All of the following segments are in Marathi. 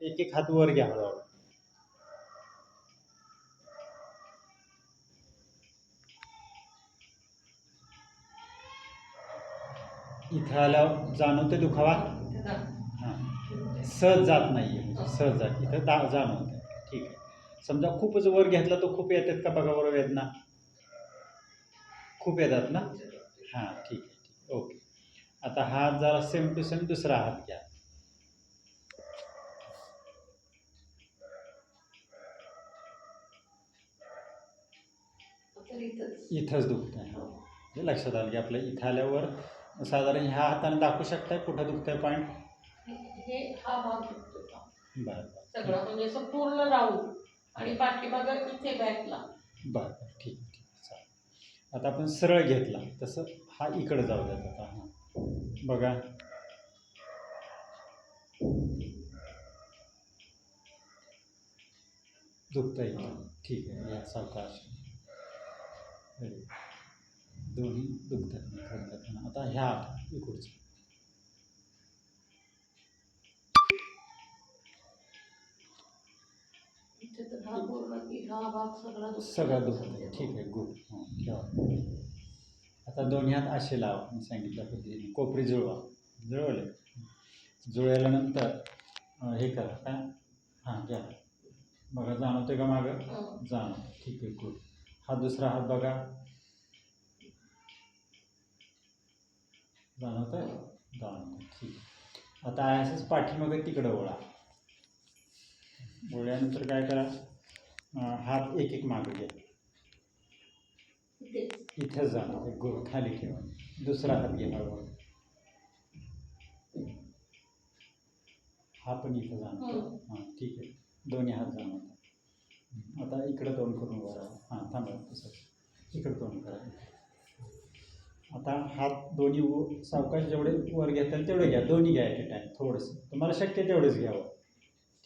एक एक हात वर घ्या हळूहळू. इथं आल्यावर जाणवते दुखावा? हां. सहज जात नाही आहे सहज जात. इथं दा जाणवते ठीक आहे. समजा खूपच वर घेतला तर खूप येतात का बघा बरं वेदना? खूप येतात ना? हां ठीक आहे ठीक ओके. आता हात जरा सेम टू सेम दुसरा हात घ्या. इथंच दुखत आहे हे लक्षात आलं की आपल्या इथं आल्यावर साधारण ह्या हाताने दाखवू शकताय कुठं दुखतंय पॉईंट हे हा भाग दुखतो? बरं बरं. सगळं म्हणजे असं पूर्ण आणि पाठीमागं इथे बॅकला. बरं बरं. ठीक आहे, ठीक. आहे चालेल. आता आपण सरळ घेतला. तसं हा इकडे जाऊ द्यात आता. हां बघा. दुखतंय. ठीक आहे. या सावकाश दोन्ही दुखतात खरं आता ह्या इकडचं हा हा सगळा दुखतो. ठीक आहे गुड. हां ठेवा. आता दोन्ही हात असे लावा. मी सांगितल्या पद्धतीने कोपरी जुळवा. जुळवले. जुळवल्यानंतर अं, हे करा. काय? हां घ्या. बघा जाणवते का मागं? हं. जाणवतं ठीक आहे गुड. हा दुसरा हात बघा जाणवतंय जाणवतं ठीक। आहे आता असंच पाठीमागे तिकडं वळा वळल्यानंतर काय करा? हात एक एक मागं घ्या. इथेच. जाणार गोल खाली ठेवा. दुसरा हात घे हळूहळू हा पण इथं जाणार हं. हाँ ठीक आहे. दोन्ही हात जाणार आता इकडं दोन करून उभं राहा हां थांबा तसं. इकडं दोन करा. आता हात दोन्ही व- सावकाश जेवढे वर घेताल तेवढे घ्या. दोन्ही घ्या ॲट टाईम थोडंसं. तुम्हाला शक्य तेवढंच घ्यावं.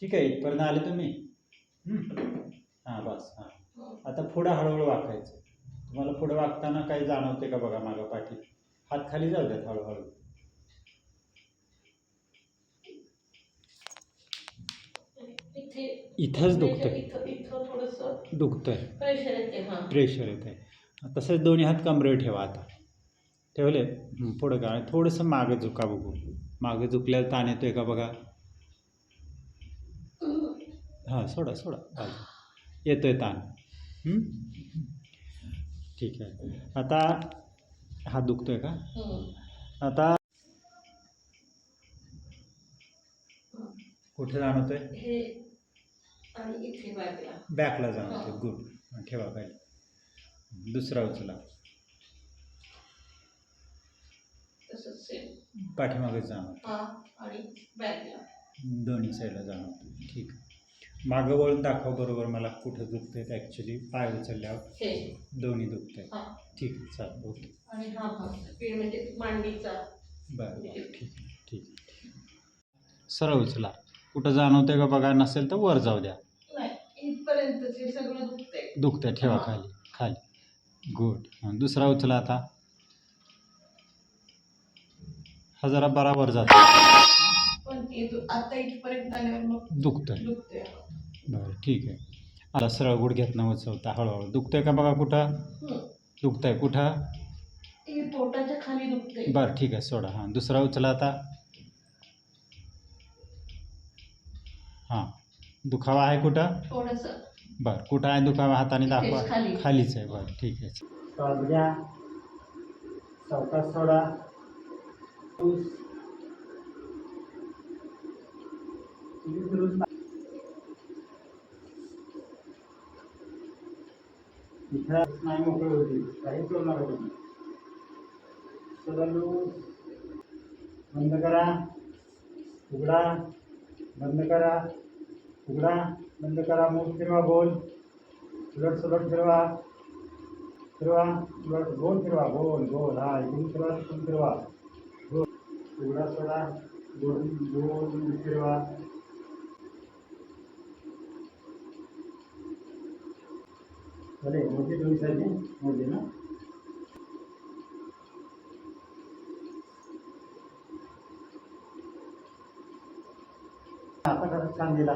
ठीक आहे इथपर्यंत आले तुम्ही? हां? बस हां. आता पुढं हळूहळू वाकायचं. तुम्हाला पुढं वागताना काही जाणवते का बघा मागं पाठी? हात खाली जाऊ द्यात हळूहळू. इथे इथंच दुखतंय. इथं इथं थोडंसं दुखतंय. प्रेशर येते हा. प्रेशर येत आहे तसंच दोन्ही हात कमरेवर ठेवा आता. ठेवले? पुढं का थोडंसं मागं झुका बघू. मागं झुकल्यावर ताण येतोय का बघा? हां सोडा सोडा. बाजू. येतोय ताण? ठीक आहे. आता हात दुखतोय का. आता कुठे जाणवतोय? आणि बॅकला बॅकला जाणवतोय गुड. ठेवा खाली दुसरा उचला. तसंच सेम पाठीमागे हा आणि बॅकला. दोन्ही साईडला जाणवतो ठीक. मागं वळून दाखव बरोबर. मला कुठं दुखतंय ॲक्च्युली पाय उचलल्यावर हे. दोन्ही दुखतंय. हा. ठीक आहे चालेल ओके. आणि हा भाग स्पीड म्हणजे मांडीचा. बरं बरं. ठीक आहे ठीक. आहे सरळ उचला. कुठं जाणवतंय का बघा नसेल तर वर जाऊ द्या. नाही इथपर्यंतच हे सगळं दुखतंय. दुखतंय ठेवा खाली खाली. गुड हां दुसरा उचला आता. हा जरा बराबर जातो. इथपर्यंत दुखतंय. बरं ठीक आहे. आता सरळ गुडघ्यातनं उचलता हळूहळू. दुखतंय का बघा कुठं. दुखतंय कुठं? पोटाच्या खाली दुखतंय. बरं ठीक आहे सोडा. हां दुसरा उचला आता. हाँ. दुखावा आहे कुठं? थोडस. बरं कुठं आहे दुखावा? हाताने दाखवा. खाली. खालीच आहे. बरं ठीक आहे. श्वास घ्या सावकाश सोडा इथं नाही मोकळे होती. काही करू नका तुम्ही. लूज बंद करा. उघडा. बंद करा, उघडा, बंद करा मूठ फिरवा गोल उलट सुलट फिरवा फिरवा, उलट गोल फिरवा गोल गोल हा, इकडून फिरवा, तिकडून सोडा गोल गोल फिरवा. भले मोठी दोन ना? आता कसं छान दिला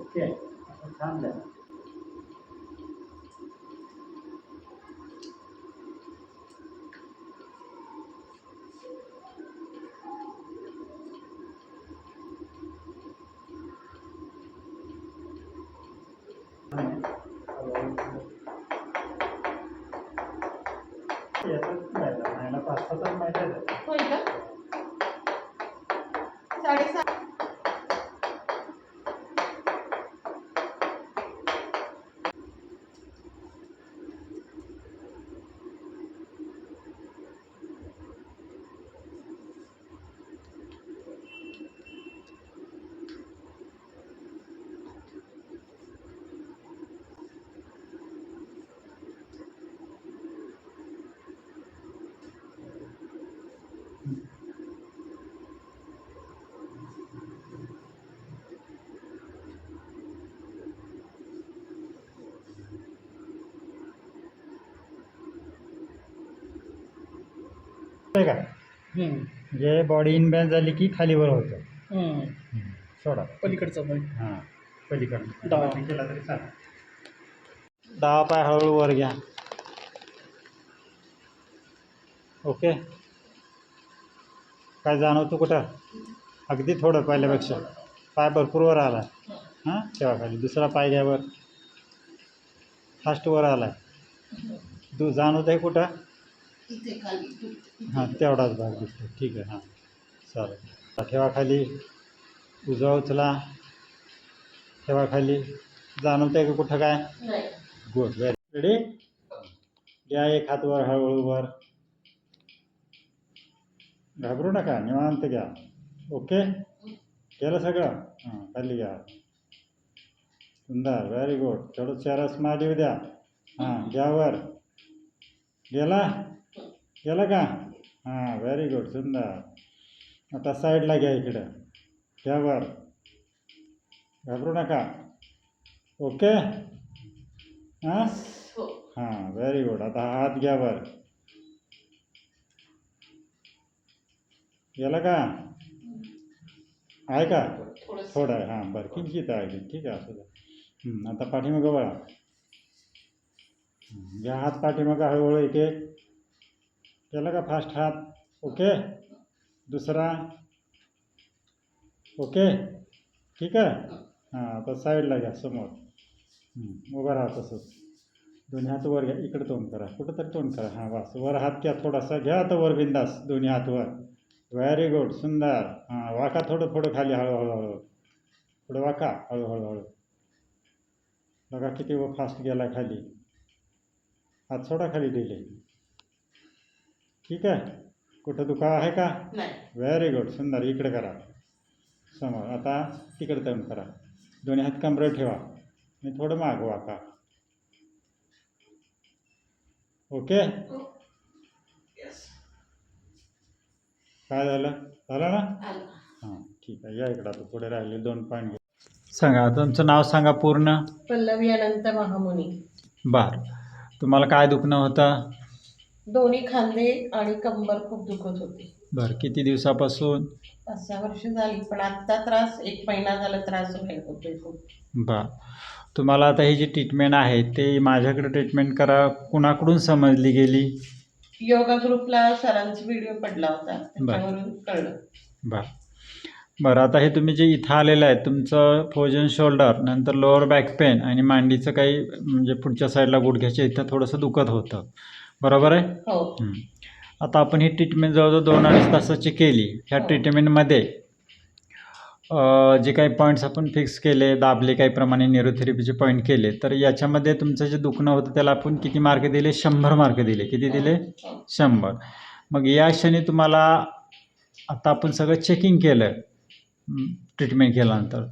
ओके आता छान द्या येतच नाही महिना पाच सहा तर महिना झाला. होय का आहे का? म्हणजे बॉडी इनबॅलन्स झाली की खालीवर होतं. सोडा. पलीकडचा पण. हां पलीकडनं डावा. वरती केला तरी चालेल डावा पाय हळूहळू वर घ्या. ओके? काय जाणवतो कुठं? अगदी थोडं पहिल्यापेक्षा. पाय भरपूर वर आला हां तेव्हा खाली. दुसरा पाय घ्या वर. फास्ट वर आला तू जाणवत आहे कुठं? इथे खाली हां तेवढाच भाग दिसतो. ठीक आहे हां. चालेल. ठेवा खाली उजवा उचला. ठेवा खाली जाणवत आहे का कुठं काय? नाही. गुड व्हेरी रेडी घ्या एक हात वर हळूहळू वर. घाबरू नका निवांत घ्या. ओके? केलं सगळं? हां खाली घ्या. सुंदर व्हेरी गुड थोडं चेहरा स्मार्ट येऊ द्या. हां घ्या वर. गेला? गेला का? हां व्हेरी गुड सुंदर. आता साईडला घ्या इकडं. घ्या वर. घाबरू नका. ओके? हां? हो. व्हेरी गुड आता हात घ्या वर. गेला का? आहे का? थोडं आहे हां बरं. किंचित आहे ठीक आहे असं आता पाठीमागं वळा. हं, घ्या हात पाठीमागं हळूहळू एक एक. केला का फास्ट हात? ओके दुसरा. ओके ठीक आहे? हां आता साईडला घ्या समोर. उभं राहा तसंच. दोन्ही हात वर घ्या. इकडं तोंड करा. कुठं तरी तोंड करा. हां बस. वर हात घ्या थोडासा. घ्या आता वर बिंदास दोन्ही हात वर. व्हेरी गुड सुंदर. हां वाका थोडं थोडं खाली हळूहळू हळू थोडं वाका. हळूहळू हळू बघा किती व फास्ट गेला खाली. हात सोडा खाली दिले ठीक आहे? कुठं दुखाव आहे का? नाही. व्हेरी गुड सुंदर. इकडे करा. समोर. आता तिकडे तोंड करा. दोन्ही हात कमरेवर ठेवा. आणि थोडं माग वाका. ओके? काय झालं? झालं ना? हां ठीक आहे. या इकडं आता पुढे राहिले. दोन पॉईंट घ्या सांगा तुमचं नाव सांगा पूर्ण. पल्लवी अनंत महामुनी. बर. तुम्हाला काय दुखणं होतं? दोन्ही खांदे आणि कंबर खूप दुखत होती. बरं किती दिवसापासून? पाच सहा वर्ष झाली पण आत्ता त्रास एक महिना झाला त्रास व्हायला होतोय खूप. बर. तुम्हाला आता ही जी ट्रीटमेंट आहे ते माझ्याकडे ट्रीटमेंट करा कुणाकडून समजली गेली? योगा ग्रुपला सरांचा व्हिडिओ पडला होता त्याच्यावरून कळलं. बर. बरं आता हे तुम्ही जे इथं आलेलं आहे तुमचं फोजन शोल्डर नंतर लोअर बॅक पेन आणि मांडीचं काही म्हणजे पुढच्या साईडला गुडघ्याच्या इथं थोडंसं दुखत होतं. बरोबर आहे? हो. हं. आता आपण ही ट्रीटमेंट जवळजवळ दोन अडीच तासाची केली. ह्या हो. ट्रीटमेंटमध्ये अं, जे काही पॉईंट्स आपण फिक्स केले दाबले काही प्रमाणे न्यूरोथेरपीचे पॉईंट केले तर याच्यामध्ये तुमचं जे दुखणं होतं त्याला आपण किती मार्क दिले? शंभर मार्क दिले. किती दिले? हो. शंभर. मग या क्षणी तुम्हाला आता आपण सगळं चेकिंग केलं. ट्रीटमेंट केल्यानंतर.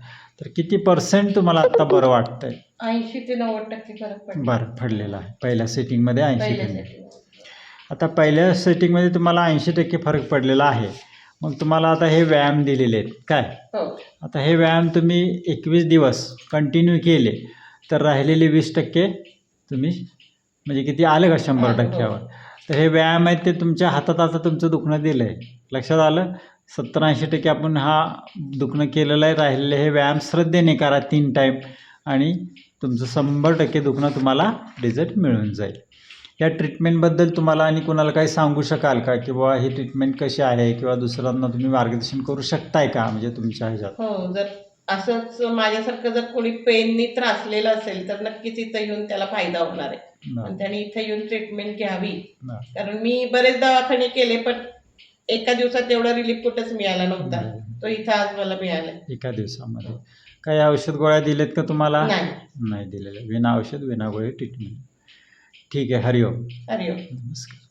तर किती पर्सेंट तुम्हाला आत्ता बरं वाटतंय? ऐंशी ते नव्वद टक्के फरक पडला. बरं पडलेलं आहे. पहिल्या सेटिंगमध्ये ऐंशी पहिल्या टक्के. setting. आता पहिल्या सेटिंगमध्ये तुम्हाला ऐंशी टक्के फरक पडलेला आहे. मग तुम्हाला आता हे व्यायाम दिलेले आहेत. काय? हो. आता हे व्यायाम तुम्ही एकवीस दिवस कंटिन्यू केले तर राहिलेले वीस टक्के तुम्ही म्हणजे किती आले का शंभर हो. टक्क्यावर? तर हे व्यायाम आहेत ते तुमच्या हातात आता तुमचं दुखणं दिलं आहे लक्षात आलं? सत्तर ऐंशी टक्के आपण हा दुखणं केलेलं आहे राहिलेलं हे व्यायाम श्रद्धेने करा तीन टाईम आणि तुमचं शंभर टक्के दुखणं तुम्हाला रिझल्ट मिळून जाईल. या ट्रीटमेंटबद्दल तुम्हाला आणि कोणाला काही सांगू शकाल का? की बाबा ही ट्रीटमेंट कशी आहे? किंवा दुसऱ्यांना तुम्ही मार्गदर्शन करू शकताय का? म्हणजे तुमच्या ह्याच्यात. हो जर असंच माझ्यासारखं जर कोणी पेननी त्रासलेलं असेल तर नक्कीच इथं येऊन त्याला फायदा होणार आहे. आणि त्याने इथं येऊन ट्रीटमेंट घ्यावी. कारण मी बरेच दवाखाने केले पण एका दिवसात एवढा रिलीफ कुठंच मिळाला नव्हता. तो इथं आज मला मिळाला. एका दिवसामध्ये. काही औषध गोळ्या दिलेत का तुम्हाला? नाही. नाही दिलेलं विना औषध विना गोळी ट्रीटमेंट ठीक आहे. हरिओम. हरिओम. नमस्कार.